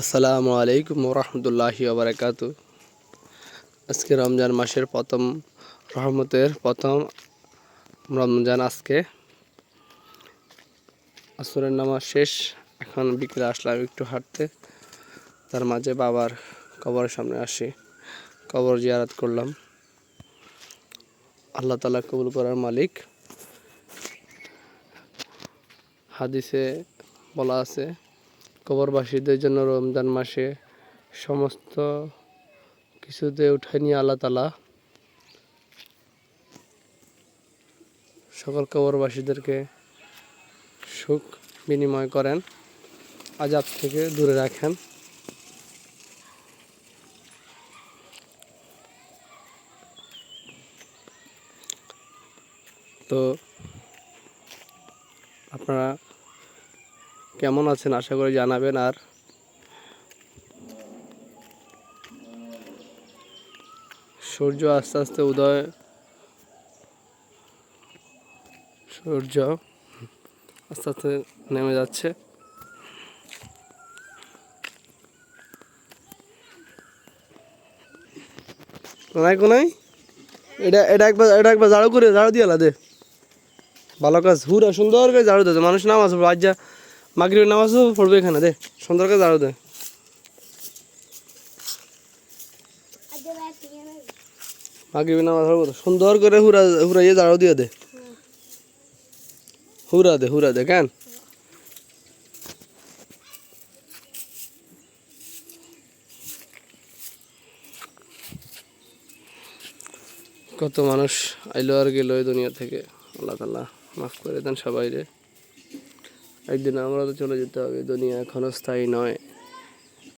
আসসালামু আলাইকুম রহমতুল্লাহি ওবরাকাত আজকে রমজান মাসের প্রথম, রহমতের প্রথম রমজান আজকে। আসরের নামাজ শেষ, এখন বিকেলে আসলাম একটু হাঁটতে। তার মাঝে বাবার কবরের সামনে আসি, কবর জিয়ারাত করলাম। আল্লাহ তালা কবুল করার মালিক। হাদিসে বলা আছে কবরবাসীদের জন্য রমজান মাসে সমস্ত কিছুতে উঠে নিয়ে আল্লাহ তালা সকল কবরবাসীদেরকে সুখ বিনিময় করেন, আজাব থেকে দূরে রাখেন। তো আপনারা কেমন আছেন? আশা করি জানাবেন আর। সূর্য আস্তে আস্তে উদয় সূর্য আস্তে আস্তে নেমে যাচ্ছে। কোনায় কোনায়? এটা এটা একবার এটা একবার ঝাড়ু করে ঝাড়ু দিয়ে দে। ভালো কাজ। হুরা সুন্দর করে ঝাড়ু দে মানুষ নাম আছে আজ যা মাগরিবের নামাজও পড়বে এখানে, দে সুন্দর করে ঝাড়ু দে। নামাজ সুন্দর করে হুরা, হুরাইয়ে ঝাড়ু দিয়ে দে। হুরা দে হুরা, দে, কেন? কত মানুষ আইলো আর গেল এই দুনিয়া থেকে। আল্লাহ তাল্লাহ মাফ করে দেন সবাই রে একদিন আমরা তো চলে যেতে হবে দুনিয়া এখনও স্থায়ী নয়।